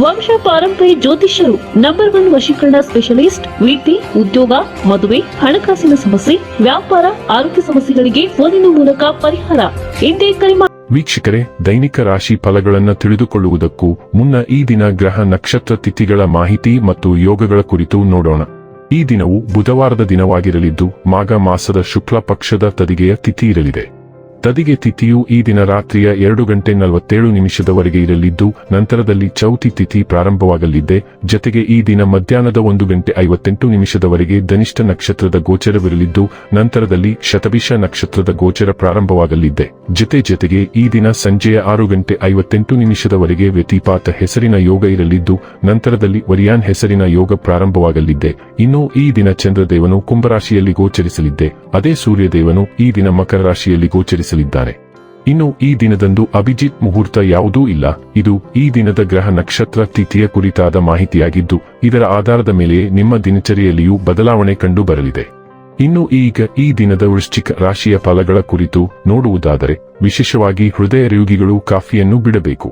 ವಂಶ ಪಾರಂಪರ್ಯ ಜ್ಯೋತಿಷ್ಯರು ನಂಬರ್ ಒನ್ ವಶೀಕರಣ ಸ್ಪೆಷಲಿಸ್ಟ್ ವೃತ್ತಿ ಉದ್ಯೋಗ, ಮದುವೆ, ಹಣಕಾಸಿನ ಸಮಸ್ಯೆ, ವ್ಯಾಪಾರ, ಆರೋಗ್ಯ ಸಮಸ್ಯೆಗಳಿಗೆ ಫೋನಿನ ಮೂಲಕ ಪರಿಹಾರ. ಎಂದೇ ಕರೆ ವೀಕ್ಷಕರೇ, ದೈನಿಕ ರಾಶಿ ಫಲಗಳನ್ನು ತಿಳಿದುಕೊಳ್ಳುವುದಕ್ಕೂ ಮುನ್ನ ಈ ದಿನ ಗ್ರಹ ನಕ್ಷತ್ರ ತಿಥಿಗಳ ಮಾಹಿತಿ ಮತ್ತು ಯೋಗಗಳ ಕುರಿತು ನೋಡೋಣ. ಈ ದಿನವು ಬುಧವಾರದ ದಿನವಾಗಿರಲಿದ್ದು, ಮಾಘ ಮಾಸದ ಶುಕ್ಲ ಪಕ್ಷದ ತದಿಗೆಯ ತಿಥಿ ಇರಲಿದೆ. ತದಿಗೆ ತಿಥಿಯು ಈ ದಿನ ರಾತ್ರಿಯ ಎರಡು ಗಂಟೆ ನಲವತ್ತೇಳು ನಿಮಿಷದವರೆಗೆ ಇರಲಿದ್ದು, ನಂತರದಲ್ಲಿ ಚೌತಿ ತಿಥಿ ಪ್ರಾರಂಭವಾಗಲಿದೆ. ಜತೆಗೆ ಈ ದಿನ ಮಧ್ಯಾಹ್ನದ ಒಂದು ಗಂಟೆ ಐವತ್ತೆಂಟು ನಿಮಿಷದವರೆಗೆ ಧನಿಷ್ಠ ನಕ್ಷತ್ರದ ಗೋಚರವಿರಲಿದ್ದು, ನಂತರದಲ್ಲಿ ಶತಭಿಷ ನಕ್ಷತ್ರದ ಗೋಚರ ಪ್ರಾರಂಭವಾಗಲಿದ್ದೆ ಜತೆ ಜತೆಗೆ ಈ ದಿನ ಸಂಜೆಯ ಆರು ಗಂಟೆ ಐವತ್ತೆಂಟು ನಿಮಿಷದವರೆಗೆ ವ್ಯತಿಪಾತ ಹೆಸರಿನ ಯೋಗ ಇರಲಿದ್ದು, ನಂತರದಲ್ಲಿ ವರಿಯಾನ್ ಹೆಸರಿನ ಯೋಗ ಪ್ರಾರಂಭವಾಗಲಿದ್ದೆ ಇನ್ನು ಈ ದಿನ ಚಂದ್ರದೇವನು ಕುಂಭರಾಶಿಯಲ್ಲಿ ಗೋಚರಿಸಲಿದ್ದೆ ಅದೇ ಸೂರ್ಯದೇವನು ಈ ದಿನ ಮಕರ ರಾಶಿಯಲ್ಲಿ ಗೋಚರಿಸಲಿದ್ದಾನೆ ಇನ್ನು ಈ ದಿನದಂದು ಅಭಿಜಿತ್ ಮುಹೂರ್ತ ಯಾವುದೂ ಇಲ್ಲ. ಇದು ಈ ದಿನದ ಗ್ರಹ ನಕ್ಷತ್ರ ತಿಥಿಯ ಕುರಿತಾದ ಮಾಹಿತಿಯಾಗಿದ್ದು, ಇದರ ಆಧಾರದ ಮೇಲೆಯೇ ನಿಮ್ಮ ದಿನಚರಿಯಲ್ಲಿಯೂ ಬದಲಾವಣೆ ಕಂಡು ಬರಲಿದೆ ಇನ್ನು ಈಗ ಈ ದಿನದ ವೃಶ್ಚಿಕ ರಾಶಿಯ ಫಲಗಳ ಕುರಿತು ನೋಡುವುದಾದರೆ, ವಿಶೇಷವಾಗಿ ಹೃದಯ ರೋಗಿಗಳು ಕಾಫಿಯನ್ನು ಬಿಡಬೇಕು.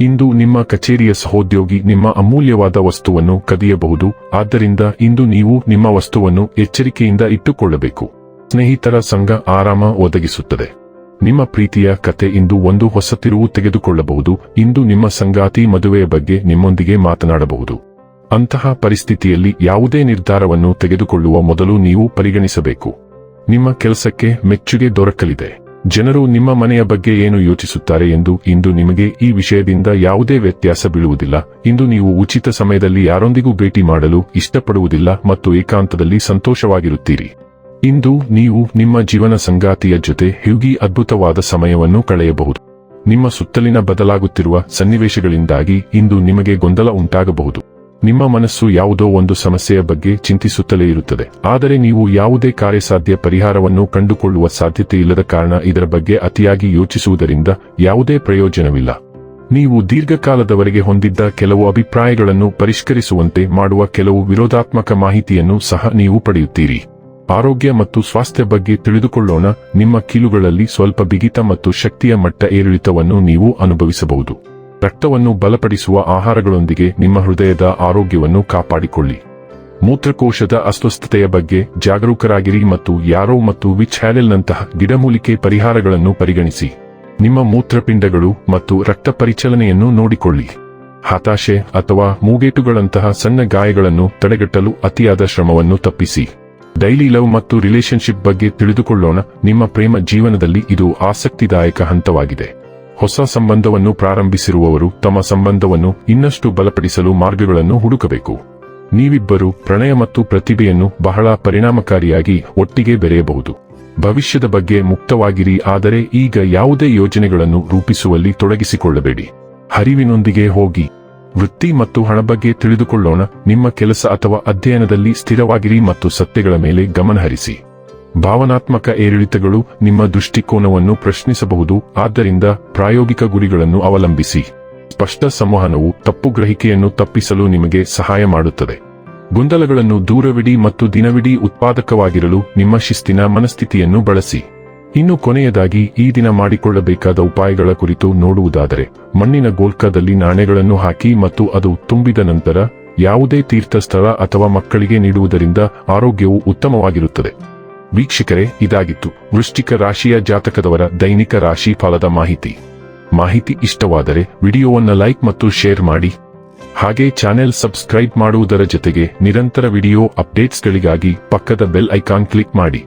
ಇಂದು ನಿಮ್ಮ ಕಚೇರಿಯ ಸಹೋದ್ಯೋಗಿ ನಿಮ್ಮ ಅಮೂಲ್ಯವಾದ ವಸ್ತುವನ್ನು ಕದಿಯಬಹುದು. ಆದ್ದರಿಂದ ಇಂದು ನೀವು ನಿಮ್ಮ ವಸ್ತುವನ್ನು ಎಚ್ಚರಿಕೆಯಿಂದ ಇಟ್ಟುಕೊಳ್ಳಬೇಕು. ಸ್ನೇಹಿತರ ಸಂಘ ಆರಾಮ ಒದಗಿಸುತ್ತದೆ. ನಿಮ್ಮ ಪ್ರೀತಿಯ ಕತೆ ಇಂದು ಒಂದು ಹೊಸ ತಿರುವು ತೆಗೆದುಕೊಳ್ಳಬಹುದು. ಇಂದು ನಿಮ್ಮ ಸಂಗಾತಿ ಮದುವೆಯ ಬಗ್ಗೆ ನಿಮ್ಮೊಂದಿಗೆ ಮಾತನಾಡಬಹುದು. ಅಂತಹ ಪರಿಸ್ಥಿತಿಯಲ್ಲಿ ಯಾವುದೇ ನಿರ್ಧಾರವನ್ನು ತೆಗೆದುಕೊಳ್ಳುವ ಮೊದಲು ನೀವು ಪರಿಗಣಿಸಬೇಕು. ನಿಮ್ಮ ಕೆಲಸಕ್ಕೆ ಮೆಚ್ಚುಗೆ ದೊರಕಲಿದೆ. ಜನರು ನಿಮ್ಮ ಮನೆಯ ಬಗ್ಗೆ ಏನು ಯೋಚಿಸುತ್ತಾರೆ ಎಂದು ಇಂದು ನಿಮಗೆ ಈ ವಿಷಯದಿಂದ ಯಾವುದೇ ವ್ಯತ್ಯಾಸ ಬೀಳುವುದಿಲ್ಲ. ಇಂದು ನೀವು ಉಚಿತ ಸಮಯದಲ್ಲಿ ಯಾರೊಂದಿಗೂ ಭೇಟಿ ಮಾಡಲು ಇಷ್ಟಪಡುವುದಿಲ್ಲ ಮತ್ತು ಏಕಾಂತದಲ್ಲಿ ಸಂತೋಷವಾಗಿರುತ್ತೀರಿ. ಇಂದು ನೀವು ನಿಮ್ಮ ಜೀವನ ಸಂಗಾತಿಯ ಜೊತೆ ಹ್ಯೂಗಿ ಅದ್ಭುತವಾದ ಸಮಯವನ್ನು ಕಳೆಯಬಹುದು. ನಿಮ್ಮ ಸುತ್ತಲಿನ ಬದಲಾಗುತ್ತಿರುವ ಸನ್ನಿವೇಶಗಳಿಂದಾಗಿ ಇಂದು ನಿಮಗೆ ಗೊಂದಲ ಉಂಟಾಗಬಹುದು. ನಿಮ್ಮ ಮನಸ್ಸು ಯಾವುದೋ ಒಂದು ಸಮಸ್ಯೆಯ ಬಗ್ಗೆ ಚಿಂತಿಸುತ್ತಲೇ ಇರುತ್ತದೆ. ಆದರೆ ನೀವು ಯಾವುದೇ ಕಾರ್ಯಸಾಧ್ಯ ಪರಿಹಾರವನ್ನು ಕಂಡುಕೊಳ್ಳುವ ಸಾಧ್ಯತೆ ಇಲ್ಲದ ಕಾರಣ ಇದರ ಬಗ್ಗೆ ಅತಿಯಾಗಿ ಯೋಚಿಸುವುದರಿಂದ ಯಾವುದೇ ಪ್ರಯೋಜನವಿಲ್ಲ. ನೀವು ದೀರ್ಘಕಾಲದವರೆಗೆ ಹೊಂದಿದ್ದ ಕೆಲವು ಅಭಿಪ್ರಾಯಗಳನ್ನು ಪರಿಷ್ಕರಿಸುವಂತೆ ಮಾಡುವ ಕೆಲವು ವಿರೋಧಾತ್ಮಕ ಮಾಹಿತಿಯನ್ನು ಸಹ ನೀವು ಪಡೆಯುತ್ತೀರಿ. ಆರೋಗ್ಯ ಮತ್ತು ಸ್ವಾಸ್ಥ್ಯ ಬಗ್ಗೆ ತಿಳಿದುಕೊಳ್ಳೋಣ. ನಿಮ್ಮ ಕೀಲುಗಳಲ್ಲಿ ಸ್ವಲ್ಪ ಬಿಗಿತ ಮತ್ತು ಶಕ್ತಿಯ ಮಟ್ಟ ಏರಿಳಿತವನ್ನು ನೀವು ಅನುಭವಿಸಬಹುದು. ರಕ್ತವನ್ನು ಬಲಪಡಿಸುವ ಆಹಾರಗಳೊಂದಿಗೆ ನಿಮ್ಮ ಹೃದಯದ ಆರೋಗ್ಯವನ್ನು ಕಾಪಾಡಿಕೊಳ್ಳಿ. ಮೂತ್ರಕೋಶದ ಅಸ್ವಸ್ಥತೆಯ ಬಗ್ಗೆ ಜಾಗರೂಕರಾಗಿರಿ ಮತ್ತು ಯಾರೋ ಮತ್ತು ವಿಚ್ ಹ್ಯಾಲೆಲ್ನಂತಹ ಗಿಡಮೂಲಿಕೆ ಪರಿಹಾರಗಳನ್ನು ಪರಿಗಣಿಸಿ. ನಿಮ್ಮ ಮೂತ್ರಪಿಂಡಗಳು ಮತ್ತು ರಕ್ತ ಪರಿಚಲನೆಯನ್ನು ನೋಡಿಕೊಳ್ಳಿ. ಹತಾಶೆ ಅಥವಾ ಮೂಗೇಟುಗಳಂತಹ ಸಣ್ಣ ಗಾಯಗಳನ್ನು ತಡೆಗಟ್ಟಲು ಅತಿಯಾದ ಶ್ರಮವನ್ನು ತಪ್ಪಿಸಿ. ಡೈಲಿ ಲವ್ ಮತ್ತು ರಿಲೇಶನ್ಶಿಪ್ ಬಗ್ಗೆ ತಿಳಿದುಕೊಳ್ಳೋಣ. ನಿಮ್ಮ ಪ್ರೇಮ ಜೀವನದಲ್ಲಿ ಇದು ಆಸಕ್ತಿದಾಯಕ ಹಂತವಾಗಿದೆ. ಹೊಸ ಸಂಬಂಧವನ್ನು ಪ್ರಾರಂಭಿಸಿರುವವರು ತಮ್ಮ ಸಂಬಂಧವನ್ನು ಇನ್ನಷ್ಟು ಬಲಪಡಿಸಲು ಮಾರ್ಗಗಳನ್ನು ಹುಡುಕಬೇಕು. ನೀವಿಬ್ಬರು ಪ್ರಣಯ ಮತ್ತು ಪ್ರತಿಭೆಯನ್ನು ಬಹಳ ಪರಿಣಾಮಕಾರಿಯಾಗಿ ಒಟ್ಟಿಗೆ ಬೆರೆಯಬಹುದು. ಭವಿಷ್ಯದ ಬಗ್ಗೆ ಮುಕ್ತವಾಗಿರಿ, ಆದರೆ ಈಗ ಯಾವುದೇ ಯೋಜನೆಗಳನ್ನು ರೂಪಿಸುವಲ್ಲಿ ತೊಡಗಿಸಿಕೊಳ್ಳಬೇಡಿ. ಹರಿವಿನೊಂದಿಗೆ ಹೋಗಿ. ವೃತ್ತಿ ಮತ್ತು ಹಣ ಬಗ್ಗೆ ತಿಳಿದುಕೊಳ್ಳೋಣ. ನಿಮ್ಮ ಕೆಲಸ ಅಥವಾ ಅಧ್ಯಯನದಲ್ಲಿ ಸ್ಥಿರವಾಗಿರಿ ಮತ್ತು ಸತ್ಯಗಳ ಮೇಲೆ ಗಮನಹರಿಸಿ ಭಾವನಾತ್ಮಕ ಏರಿಳಿತಗಳು ನಿಮ್ಮ ದೃಷ್ಟಿಕೋನವನ್ನು ಪ್ರಶ್ನಿಸಬಹುದು. ಆದ್ದರಿಂದ ಪ್ರಾಯೋಗಿಕ ಗುರಿಗಳನ್ನು ಅವಲಂಬಿಸಿ. ಸ್ಪಷ್ಟ ಸಂವಹನವು ತಪ್ಪು ಗ್ರಹಿಕೆಯನ್ನು ತಪ್ಪಿಸಲು ನಿಮಗೆ ಸಹಾಯ ಮಾಡುತ್ತದೆ. ಗೊಂದಲಗಳನ್ನು ದೂರವಿಡಿ ಮತ್ತು ದಿನವಿಡೀ ಉತ್ಪಾದಕವಾಗಿರಲು ನಿಮ್ಮ ಶಿಸ್ತಿನ ಮನಸ್ಥಿತಿಯನ್ನು ಬಳಸಿ. ಇನ್ನು ಕೊನೆಯದಾಗಿ ಈ ದಿನ ಮಾಡಿಕೊಳ್ಳಬೇಕಾದ ಉಪಾಯಗಳ ಕುರಿತು ನೋಡುವುದಾದರೆ, ಮಣ್ಣಿನ ಗೋಲ್ಕದಲ್ಲಿ ನಾಣ್ಯಗಳನ್ನು ಹಾಕಿ ಮತ್ತು ಅದು ತುಂಬಿದ ನಂತರ ಯಾವುದೇ ತೀರ್ಥಸ್ಥಳ ಅಥವಾ ಮಕ್ಕಳಿಗೆ ನೀಡುವುದರಿಂದ ಆರೋಗ್ಯವು ಉತ್ತಮವಾಗಿರುತ್ತದೆ. ವೀಕ್ಷಕರೇ, ಇದಾಗಿತ್ತು ವೃಶ್ಚಿಕ ರಾಶಿಯ ಜಾತಕದವರ ದೈನಿಕ ರಾಶಿ ಫಲದ ಮಾಹಿತಿ. ಮಾಹಿತಿ ಇಷ್ಟವಾದರೆ ವಿಡಿಯೋವನ್ನು ಲೈಕ್ ಮತ್ತು ಶೇರ್ ಮಾಡಿ. ಹಾಗೆ ಚಾನೆಲ್ ಸಬ್ಸ್ಕ್ರೈಬ್ ಮಾಡುವುದರ ಜೊತೆಗೆ ನಿರಂತರ ವಿಡಿಯೋ ಅಪ್ಡೇಟ್ಸ್ಗಳಿಗಾಗಿ ಪಕ್ಕದ ಬೆಲ್ ಐಕಾನ್ ಕ್ಲಿಕ್ ಮಾಡಿ.